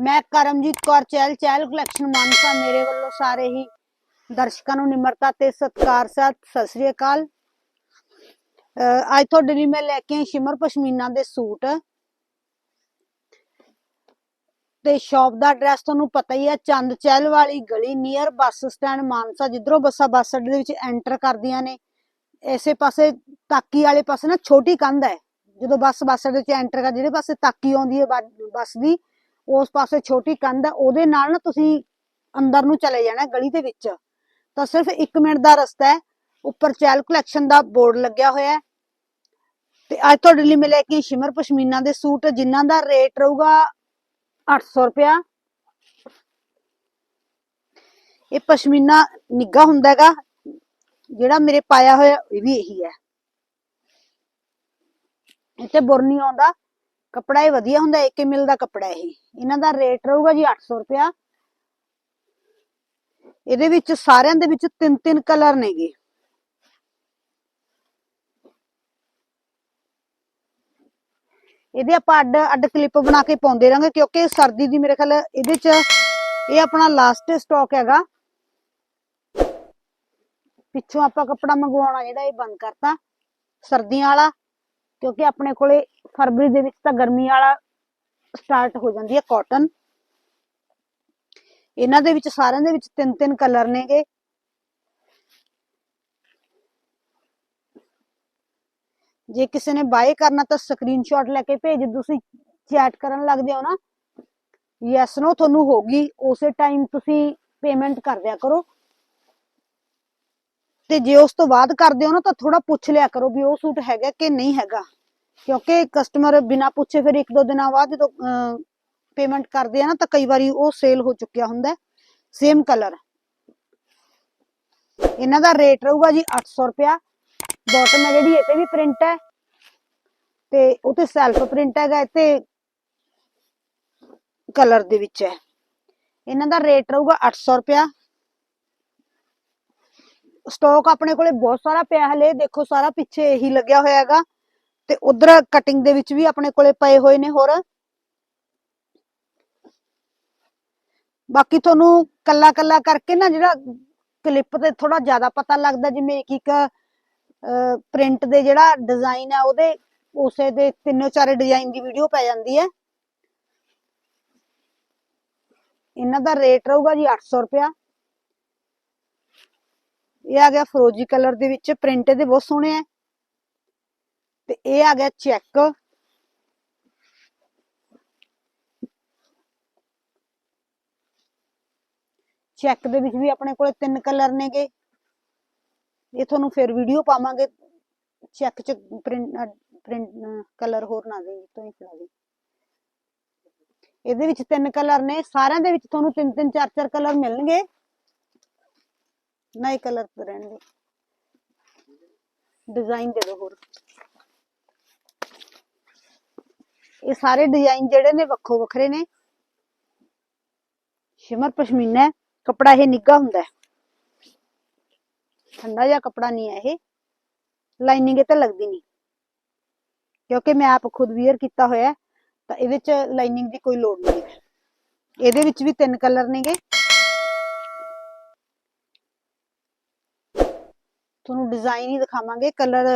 ਮੈਂ ਕਰਮਜੀਤ ਕੌਰ ਚਹਿਲ ਚਹਿਲ ਕਲੈਕਸ਼ਨ ਮਾਨਸਾ ਮੇਰੇ ਵੱਲੋਂ ਸਾਰੇ ਹੀ ਦਰਸ਼ਕਾਂ ਨੂੰ ਨਿਮਰਤਾ ਤੇ ਸਤਿਕਾਰ ਸਤਿ ਸਤਿ ਸ੍ਰੀ ਅਕਾਲ। ਅੱਜ ਤੁਹਾਡੇ ਲਈ ਮੈਂ ਲੈ ਕੇ ਆਈ ਸ਼ਿਮਰ ਪਸ਼ਮੀਨਾ ਦੇ ਸੂਟ। ਤੇ ਸ਼ਾਪ ਦਾ ਐਡਰੈਸ ਤੁਹਾਨੂੰ ਪਤਾ ਹੀ ਹੈ, ਚੰਦ ਚਹਿਲ ਵਾਲੀ ਗਲੀ ਨੀਅਰ ਬੱਸ ਸਟੈਂਡ ਮਾਨਸਾ, ਜਿੱਧਰੋਂ ਬੱਸਾਂ ਬੱਸ ਅੱਡੇ ਦੇ ਵਿੱਚ ਐਂਟਰ ਕਰਦੀਆਂ ਨੇ। ਇਸੇ ਪਾਸੇ ਤਾਕੀ ਵਾਲੇ ਪਾਸੇ ਨਾ ਛੋਟੀ ਕੰਧ ਹੈ, ਜਦੋਂ ਬੱਸ ਬੱਸ ਅੱਡੇ 'ਚ ਐਂਟਰ ਕਰ, ਜਿਹੜੇ ਪਾਸੇ ਤਾਕੀ ਆਉਂਦੀ ਹੈ ਬੱਸ ਦੀ ਉਸ ਪਾਸੇ ਛੋਟੀ ਕੰਧ ਹੈ ਉਹਦੇ ਨਾਲ ਨਾ ਤੁਸੀਂ ਅੰਦਰ ਨੂੰ ਚਲੇ ਜਾਣਾ ਗਲੀ ਦੇ ਵਿੱਚ। ਤਾਂ ਸਿਰਫ 1 ਮਿੰਟ ਦਾ ਰਸਤਾ ਹੈ, ਉੱਪਰ ਚੈਲ ਕਲੈਕਸ਼ਨ ਦਾ ਬੋਰਡ ਲੱਗਿਆ ਹੋਇਆ ਹੈ। ਤੇ ਅੱਜ ਤੁਹਾਡੇ ਲਈ ਮੈਂ ਲੈ ਸ਼ਿਮਰ ਪਸ਼ਮੀਨਾ ਦੇ ਸੂਟ, ਜਿਨ੍ਹਾਂ ਦਾ ਰੇਟ ਰਹੂਗਾ 800 ਰੁਪਿਆ ਇਹ ਪਸ਼ਮੀਨਾ ਨਿੱਗਾ ਹੁੰਦਾ ਹੈਗਾ, ਜਿਹੜਾ ਮੇਰੇ ਪਾਇਆ ਹੋਇਆ, ਇਹ ਵੀ ਇਹੀ ਹੈ। ਇੱਥੇ ਬੁਰ ਨਹੀਂ ਆਉਂਦਾ। ਕੱਪੜਾ ਇਹ ਵਧੀਆ ਹੁੰਦਾ ਏਕੇ ਮਿਲ ਦਾ ਕੱਪੜਾ ਇਹ। ਇਹਨਾਂ ਦਾ ਰੇਟ ਰਹੂਗਾ ਜੀ 800 ਰੁਪਿਆ ਇਹਦੇ ਵਿੱਚ ਸਾਰਿਆਂ ਦੇ ਵਿੱਚ ਤਿੰਨ ਤਿੰਨ ਕਲਰ ਨੇਗੇ। ਇਹਦੇ ਆਪਾਂ ਅੱਡ ਅੱਡ ਕਲਿੱਪ ਬਣਾ ਕੇ ਪਾਉਂਦੇ ਰਾਂਗੇ ਕਿਉਂਕਿ ਸਰਦੀ ਦੀ ਮੇਰੇ ਖਿਆਲ ਇਹਦੇ ਚ ਇਹ ਆਪਣਾ ਲਾਸਟ ਸਟਾਕ ਹੈਗਾ। ਪਿੱਛੋਂ ਆਪਾਂ ਕੱਪੜਾ ਮੰਗਵਾਉਣਾ ਜਿਹੜਾ ਇਹ ਬੰਦ ਕਰਤਾ, ਸਰਦੀਆਂ ਵਾਲਾ। ਕਿਉਂਕਿ ਆਪਣੇ ਕੋਲੇ ਫਰਵਰੀ ਦੇ ਵਿੱਚ ਤਾਂ ਗਰਮੀ ਵਾਲਾ ਸਟਾਰਟ ਹੋ ਜਾਂਦੀ ਹੈ ਕਾਟਨ ਇਹਨਾਂ ਦੇ ਵਿੱਚ ਸਾਰਿਆਂ ਦੇ ਵਿੱਚ ਤਿੰਨ ਤਿੰਨ ਕਲਰ ਨੇਗੇ। ਜੇ ਕਿਸੇ ਨੇ ਬਾਏ ਕਰਨਾ ਤਾਂ ਸਕਰੀਨਸ਼ਾਟ ਲੈ ਕੇ ਭੇਜ, ਤੁਸੀਂ ਚੈਟ ਕਰਨ ਲੱਗਦੇ ਹੋ ਨਾ। ਯੈਸ ਨੋ ਤੁਹਾਨੂੰ ਹੋਗੀ ਉਸੇ ਟਾਈਮ ਤੁਸੀਂ ਪੇਮੈਂਟ ਕਰ ਦਿਆ ਕਰੋ। ਤੇ ਜੇ ਉਸ ਤੋਂ ਬਾਅਦ ਕਰਦੇ ਹੋ ਨਾ ਤਾਂ ਥੋੜਾ ਪੁੱਛ ਲਿਆ ਕਰੋ ਵੀ ਉਹ ਸੂਟ ਹੈਗਾ ਕਿ ਨਹੀਂ ਹੈਗਾ। ਕਿਉਂਕਿ ਕਸਟਮਰ ਬਿਨਾ ਪੁੱਛੇ ਫਿਰ ਇੱਕ ਦੋ ਦਿਨਾਂ ਬਾਅਦ ਜਦੋਂ ਪੇਮੈਂਟ ਕਰਦੇ ਆ ਨਾ ਤਾਂ ਕਈ ਵਾਰੀ ਉਹ ਸੇਲ ਹੋ ਚੁੱਕਿਆ ਹੁੰਦਾ। ਸੇਮ ਕਲਰ ਇਹਨਾਂ ਦਾ ਰੇਟ ਰਹੂਗਾ ਜੀ 800 ਰੁਪਿਆ ਬਾਟਮ ਹੈ ਜਿਹੜੀ, ਇਹ ਤੇ ਵੀ ਪ੍ਰਿੰਟ ਹੈ। ਤੇ ਉਹ ਤੇ ਸੈਲਫ ਪ੍ਰਿੰਟ ਹੈਗਾ ਤੇ ਕਲਰ ਦੇ ਵਿੱਚ ਹੈ। ਇਹਨਾਂ ਦਾ ਰੇਟ ਰਹੂਗਾ 800 ਰੁਪਿਆ ਸਟਾਕ ਆਪਣੇ ਕੋਲੇ ਬਹੁਤ ਸਾਰਾ ਪਿਆ ਹਲੇ। ਦੇਖੋ, ਸਾਰਾ ਪਿੱਛੇ ਇਹੀ ਲੱਗਿਆ ਹੋਇਆ ਹੈਗਾ। ਤੇ ਉਧਰ ਕਟਿੰਗ ਦੇ ਵਿੱਚ ਵੀ ਆਪਣੇ ਕੋਲੇ ਪਏ ਹੋਏ ਨੇ ਹੋਰ। ਬਾਕੀ ਤੁਹਾਨੂੰ ਕੱਲਾ ਕੱਲਾ ਕਰਕੇ ਨਾ ਜਿਹੜਾ ਕਲਿੱਪ ਤੇ ਥੋੜਾ ਜ਼ਿਆਦਾ ਪਤਾ ਲੱਗਦਾ, ਜਿਵੇਂ ਇੱਕ ਇੱਕ ਪ੍ਰਿੰਟ ਦੇ ਜਿਹੜਾ ਡਿਜ਼ਾਈਨ ਆ, ਉਹਦੇ ਉਸੇ ਦੇ ਤਿੰਨੋਂ ਚਾਰੇ ਡਿਜ਼ਾਈਨ ਦੀ ਵੀਡੀਓ ਪੈ ਜਾਂਦੀ ਹੈ। ਇਹਨਾਂ ਦਾ ਰੇਟ ਰਹੂਗਾ ਜੀ 800 ਰੁਪਿਆ ਇਹ ਆ ਗਿਆ ਫਰੋਜੀ ਕਲਰ ਦੇ ਵਿੱਚ, ਪ੍ਰਿੰਟ ਇਹਦੇ ਬਹੁਤ ਸੋਹਣੇ ਹੈ ਤੇ ਇਹ ਆ ਗਿਆ ਚੈੱਕ। ਚੈੱਕ ਦੇ ਵਿੱਚ ਵੀ ਆਪਣੇ ਕੋਲ ਤਿੰਨ ਕਲਰ ਨੇਗੇ। ਇਹ ਤੁਹਾਨੂੰ ਫਿਰ ਵੀਡੀਓ ਪਾਵਾਂਗੇ। ਚੈੱਕ ਚ ਪ੍ਰਿੰਟ ਪ੍ਰਿੰਟ, ਕਲਰ ਹੋਰ ਨਾ ਦੇ ਤੋਂ ਹੀ ਫੜਾ ਦੇ। ਇਹਦੇ ਵਿੱਚ ਤਿੰਨ ਕਲਰ ਨੇ। ਸਾਰਿਆਂ ਦੇ ਵਿੱਚ ਤੁਹਾਨੂੰ ਤਿੰਨ ਤਿੰਨ ਚਾਰ ਚਾਰ ਕਲਰ ਮਿਲਣਗੇ। ਨਏ ਕਲਰ ਰਹਿਣਗੇ ਡਿਜ਼ਾਈਨ ਦੇ ਦਿਓ ਹੋਰ। ਇਹ ਸਾਰੇ ਡਿਜ਼ਾਈਨ ਜਿਹੜੇ ਨੇ ਵੱਖੋ ਵੱਖਰੇ ਨੇ। ਸ਼ਿਮਰ ਪਸ਼ਮੀਨਾ ਕਪੜਾ ਇਹ ਨਿੱਗਾ ਹੁੰਦਾ ਹੈ। ਠੰਡਾ ਜਿਹਾ ਕਪੜਾ ਨਹੀਂ ਹੈ ਇਹ। ਲਾਈਨਿੰਗ ਇਹ ਤੇ ਲੱਗਦੀ ਨਹੀਂ। ਕਿਉਂਕਿ ਮੈਂ ਆਪ ਖੁਦ ਵੀਅਰ ਕੀਤਾ ਹੋਇਆ ਹੈ, ਤਾਂ ਇਹਦੇ ਚ ਲਾਈਨਿੰਗ ਦੀ ਕੋਈ ਲੋੜ ਨਹੀਂ ਹੈ। ਇਹਦੇ ਵਿੱਚ ਵੀ ਤਿੰਨ ਕਲਰ ਨੇਗੇ। ਤੁਹਾਨੂੰ ਡਿਜ਼ਾਈਨ ਹੀ ਦਿਖਾਵਾਂਗੇ ਕਲਰ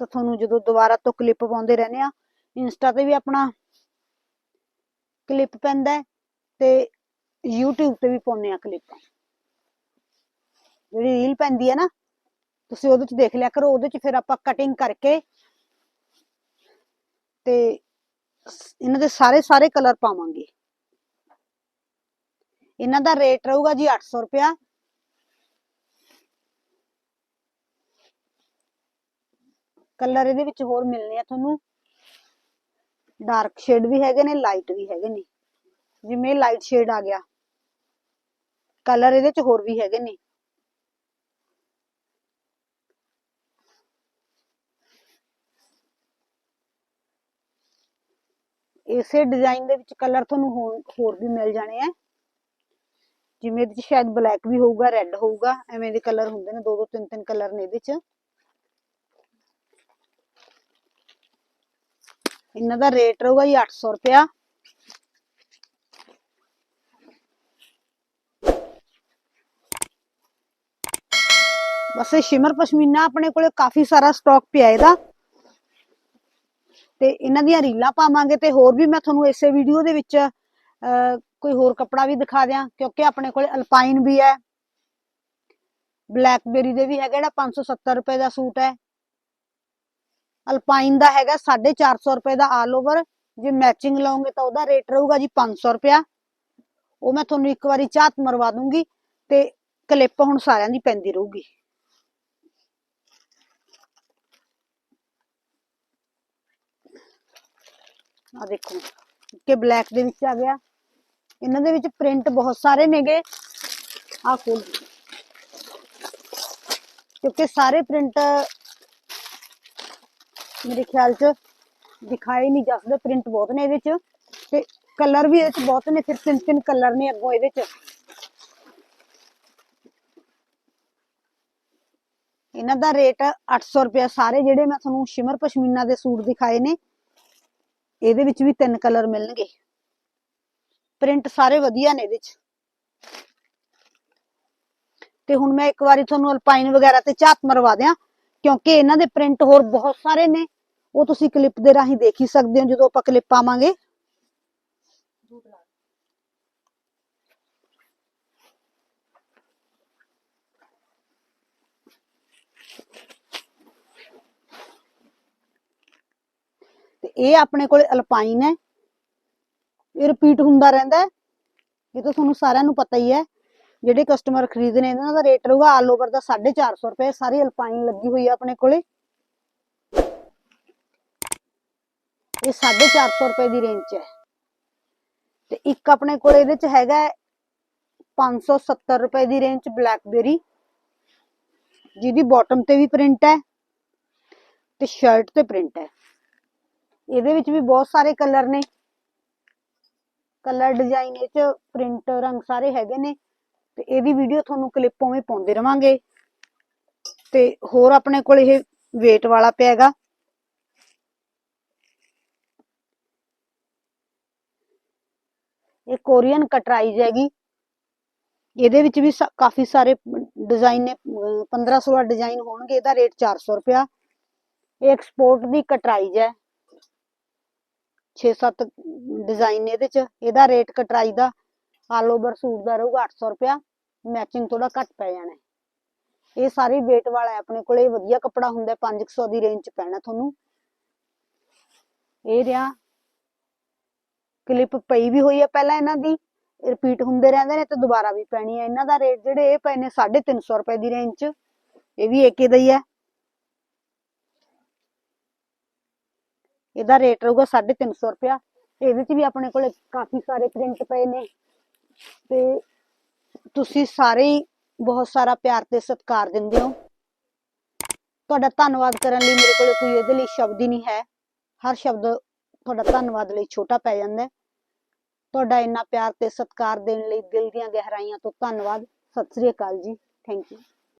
ਤਾਂ ਤੁਹਾਨੂੰ ਜਦੋਂ ਦੁਬਾਰਾ ਤੋਂ ਕਲਿੱਪ ਪਾਉਂਦੇ ਰਹਿੰਦੇ ਆ, ਇੰਸਟਾ ਤੇ ਵੀ ਆਪਣਾ ਕਲਿੱਪ ਪੈਂਦਾ ਤੇ YouTube ਤੇ ਵੀ ਪਾਉਂਦੇ ਆ ਕਲਿੱਪ ਜਿਹੜੀ ਰੀਲ ਪੈਂਦੀ ਹੈ ਨਾ, ਤੁਸੀਂ ਉਹਦੇ ਚ ਦੇਖ ਲਿਆ ਕਰੋ, ਉਹਦੇ ਚ ਫਿਰ ਆਪਾਂ ਕਟਿੰਗ ਕਰਕੇ ਤੇ ਇਹਨਾਂ ਦੇ ਸਾਰੇ ਸਾਰੇ ਕਲਰ ਪਾਵਾਂਗੇ। ਇਹਨਾਂ ਦਾ ਰੇਟ ਰਹੂਗਾ ਜੀ 800 ਰੁਪਿਆ ਕਲਰ ਇਹਦੇ ਵਿੱਚ ਹੋਰ ਮਿਲਨੇ ਆ ਤੁਹਾਨੂੰ। ਡਾਰਕ ਸ਼ੇਡ ਵੀ ਹੈਗੇ ਨੇ ਲਾਈਟ ਵੀ ਹੈਗੇ ਨੇ। ਜਿਵੇਂ ਲਾਈਟ ਸ਼ੇਡ ਆ ਗਿਆ। ਕਲਰ ਇਹਦੇ ਚ ਹੋਰ ਵੀ ਹੈਗੇ ਨੇ। ਇਸੇ ਡਿਜ਼ਾਈਨ ਦੇ ਵਿੱਚ ਕਲਰ ਤੁਹਾਨੂੰ ਹੋਰ ਵੀ ਮਿਲ ਜਾਣੇ ਆ। ਜਿਵੇਂ ਇਹਦੇ ਚ ਸ਼ਾਇਦ ਬਲੈਕ ਵੀ ਹੋਊਗਾ ਰੈੱਡ ਹੋਊਗਾ। ਐਵੇਂ ਦੇ ਕਲਰ ਹੁੰਦੇ ਨੇ ਦੋ ਦੋ ਤਿੰਨ ਤਿੰਨ ਕਲਰ ਨੇ ਇਹਦੇ ਚ। ਇਹਨਾਂ ਦਾ ਰੇਟ ਰਹੂਗਾ ਜੀ 800 ਰੁਪਿਆ ਬਸ ਇਹ ਸ਼ਿਮਰ ਪਸ਼ਮੀਨਾ ਆਪਣੇ ਕੋਲੇ ਕਾਫੀ ਸਾਰਾ ਸਟਾਕ ਪਿਆ ਇਹਦਾ। ਤੇ ਇਹਨਾਂ ਦੀਆਂ ਰੀਲਾਂ ਪਾਵਾਂਗੇ ਤੇ ਹੋਰ ਵੀ ਮੈਂ ਤੁਹਾਨੂੰ ਇਸੇ ਵੀਡੀਓ ਦੇ ਵਿੱਚ ਕੋਈ ਹੋਰ ਕੱਪੜਾ ਵੀ ਦਿਖਾ ਦਿਆਂ, ਕਿਉਂਕਿ ਆਪਣੇ ਕੋਲੇ ਅਲਪਾਈਨ ਵੀ ਹੈ। ਬਲੈਕਬੇਰੀ ਦੇ ਵੀ ਹੈਗਾ ਜਿਹੜਾ 570 ਰੁਪਏ ਦਾ ਸੂਟ ਹੈ। ਅਲਪਾਈਨ ਦਾ ਹੈਗਾ 450 ਰੁਪਏ ਦਾ ਆਲ ਓਵਰ ਜੇ ਮੈਚਿੰਗ ਲਓਗੇ ਤਾਂ ਉਹਦਾ ਰੇਟ ਰਹੂਗਾ ਜੀ 500 ਰੁਪਿਆ ਉਹ ਮੈਂ ਤੁਹਾਨੂੰ ਇੱਕ ਵਾਰੀ ਝਾਤ ਮਰਵਾ ਦੂੰਗੀ ਤੇ ਕਲਿੱਪ ਹੁਣ ਸਾਰਿਆਂ ਦੀ ਪੈਂਦੀ ਰਹੂਗੀ। ਆ ਦੇਖੋ, ਕਿ ਬਲੈਕ ਦੇ ਵਿੱਚ ਆ ਗਿਆ। ਇਹਨਾਂ ਦੇ ਵਿੱਚ ਪ੍ਰਿੰਟ ਬਹੁਤ ਸਾਰੇ ਨੇਗੇ ਆ ਖੋਲ। ਕਿਉਂਕਿ ਸਾਰੇ ਪ੍ਰਿੰਟ ਮੇਰੇ ਖਿਆਲ ਚ ਦਿਖਾਏ ਨਹੀਂ ਜਾਂਦੇ ਪ੍ਰਿੰਟ ਬਹੁਤ ਨੇ ਇਹਦੇ ਚ ਤੇ ਕਲਰ ਵੀ ਇਹਦੇ ਚ ਬਹੁਤ ਨੇ, ਫਿਰ ਤਿੰਨ ਤਿੰਨ ਕਲਰ ਨੇ ਅੱਗੋਂ ਇਹਦੇ ਚ। ਇਹਨਾਂ ਦਾ ਰੇਟ 800 ਰੁਪਏ ਸਾਰੇ ਜਿਹੜੇ ਮੈਂ ਤੁਹਾਨੂੰ ਸ਼ਿਮਰ ਪਸ਼ਮੀਨਾ ਦੇ ਸੂਟ ਦਿਖਾਏ ਨੇ, ਇਹਦੇ ਵਿੱਚ ਵੀ ਤਿੰਨ ਕਲਰ ਮਿਲਣਗੇ। ਪ੍ਰਿੰਟ ਸਾਰੇ ਵਧੀਆ ਨੇ ਇਹਦੇ ਚ। ਤੇ ਹੁਣ ਮੈਂ ਇੱਕ ਵਾਰੀ ਤੁਹਾਨੂੰ ਅਲਪਾਈਨ ਵਗੈਰਾ ਤੇ ਝਾਤ ਮਰਵਾ ਦਿਆਂ, ਕਿਉਂਕਿ ਇਹਨਾਂ ਦੇ ਪ੍ਰਿੰਟ ਹੋਰ ਬਹੁਤ ਸਾਰੇ ਨੇ। ਉਹ ਤੁਸੀਂ ਕਲਿੱਪ ਦੇ ਰਾਹੀਂ ਦੇਖ ਹੀ ਸਕਦੇ ਹੋ ਜਦੋਂ ਆਪਾਂ ਕਲਿੱਪ ਪਾਵਾਂਗੇ। ਤੇ ਇਹ ਆਪਣੇ ਕੋਲ ਅਲਪਾਈਨ ਹੈ। ਇਹ ਰਿਪੀਟ ਹੁੰਦਾ ਰਹਿੰਦਾ ਹੈ। ਇਹ ਤਾਂ ਤੁਹਾਨੂੰ ਸਾਰਿਆਂ ਨੂੰ ਪਤਾ ਹੀ ਹੈ। ਜਿਹੜੇ ਕਸਟਮਰ ਖਰੀਦਨੇ ਇਹਨਾਂ ਦਾ ਰੇਟ ਰਹੂਗਾ ਆਲ ਓਵਰ ਦਾ 450 ਰੁਪਏ। ਸਾਰੀ ਅਲਪਾਈਨ ਲੱਗੀ ਹੋਈ ਹੈ ਆਪਣੇ ਕੋਲੇ। ਇਹ 450 ਰੁਪਏ ਦੀ ਰੇਂਜ 'ਚ ਹੈ। ਤੇ ਇੱਕ ਆਪਣੇ ਕੋਲੇ ਇਹਦੇ 'ਚ ਹੈਗਾ 570 ਰੁਪਏ ਦੀ ਰੇਂਜ 'ਚ ਬਲੈਕਬੇਰੀ ਜਿਹਦੀ ਬਾਟਮ ਤੇ ਵੀ ਪ੍ਰਿੰਟ ਹੈ ਤੇ ਸ਼ਰਟ ਤੇ ਪ੍ਰਿੰਟ ਹੈ। ਇਹਦੇ ਵਿੱਚ ਵੀ ਬਹੁਤ ਸਾਰੇ ਕਲਰ ਨੇ। ਕਲਰ ਡਿਜ਼ਾਈਨ ਇਹ ਚ ਪ੍ਰਿੰਟ ਰੰਗ ਸਾਰੇ ਹੈਗੇ ਨੇ। ਤੇ ਇਹਦੀ ਵੀਡੀਓ ਤੁਹਾਨੂੰ ਕਲਿੱਪ ਉਵੇਂ ਪਾਉਂਦੇ ਰਵਾਂਗੇ। ਤੇ ਹੋਰ ਆਪਣੇ ਕੋਲ ਇਹ weight ਵਾਲਾ ਪਿਆ ਹੈਗਾ। ਇਹ ਕੋਰੀਅਨ ਕਟਰਾਈਜ਼ ਹੈਗੀ। ਇਹਦੇ ਵਿੱਚ ਵੀ ਕਾਫੀ ਸਾਰੇ ਡਿਜ਼ਾਈਨ ਨੇ 15 16 ਡਿਜ਼ਾਈਨ ਹੋਣਗੇ ਇਹਦਾ ਰੇਟ 400 ਰੁਪਿਆ ਇਹ ਐਕਸਪੋਰਟ ਦੀ ਕਟਰਾਈਜ਼ ਹੈ। 6-7 ਡਿਜ਼ਾਈਨ ਨੇ ਇਹਦੇ ਚ। ਇਹਦਾ ਰੇਟ ਕਟਰਾਈ ਦਾ ਆਲ ਓਵਰ ਸੂਟ ਦਾ ਰਹੂਗਾ 800 ਰੁਪਿਆ ਮੈਚਿੰਗ ਥੋੜਾ ਘੱਟ ਪੈ ਜਾਣਾ। ਇਹ ਸਾਰੇ weight ਵਾਲਾ ਹੈ ਆਪਣੇ ਕੋਲੇ ਵਧੀਆ ਕੱਪੜਾ ਹੁੰਦਾ ਹੈ, 500 ਦੀ ਰੇਂਜ ਚ ਪੈਣਾ ਤੁਹਾਨੂੰ। ਇਹ ਰਿਹਾ ਕਲਿੱਪ ਪਈ ਵੀ ਹੋਈ ਆ ਪਹਿਲਾਂ ਇਹਨਾਂ ਦੀ ਰਿਪੀਟ ਹੁੰਦੇ ਰਹਿੰਦੇ ਨੇ ਤੇ ਦੁਬਾਰਾ ਵੀ ਪੈਣੀ ਹੈ ਇਹਨਾਂ ਦਾ ਰੇਟ ਜਿਹੜੇ ਇਹ ਪਏ ਨੇ 350 ਰੁਪਏ ਦੀ ਰੇਂਜ ਚ, ਇਹ ਵੀ ਏਕੇ ਦਾ ਹੀ ਹੈ ਇਹਦਾ ਰੇਟ ਰਹੂਗਾ 350 ਰੁਪਿਆ ਇਹਦੇ ਚ ਵੀ ਆਪਣੇ ਕੋਲੇ ਕਾਫੀ ਸਾਰੇ ਪ੍ਰਿੰਟ ਪਏ ਨੇ। ਤੇ ਤੁਸੀਂ ਸਾਰੇ ਹੀ ਬਹੁਤ ਸਾਰਾ ਪਿਆਰ ਤੇ ਸਤਿਕਾਰ ਦਿੰਦੇ ਹੋ। ਤੁਹਾਡਾ ਧੰਨਵਾਦ ਕਰਨ ਲਈ ਮੇਰੇ ਕੋਲੇ ਕੋਈ ਇਹਦੇ ਲਈ ਸ਼ਬਦ ਹੀ ਨਹੀਂ ਹੈ। ਹਰ ਸ਼ਬਦ ਤੁਹਾਡਾ ਧੰਨਵਾਦ ਲਈ ਛੋਟਾ ਪੈ ਜਾਂਦਾ ਤੁਹਾਡਾ ਇੰਨਾ ਪਿਆਰ ਤੇ ਸਤਿਕਾਰ ਦੇਣ ਲਈ ਦਿਲ ਦੀਆਂ ਗਹਿਰਾਈਆਂ ਤੋਂ ਧੰਨਵਾਦ। ਸਤਿ ਸ੍ਰੀ ਅਕਾਲ ਜੀ। Thank you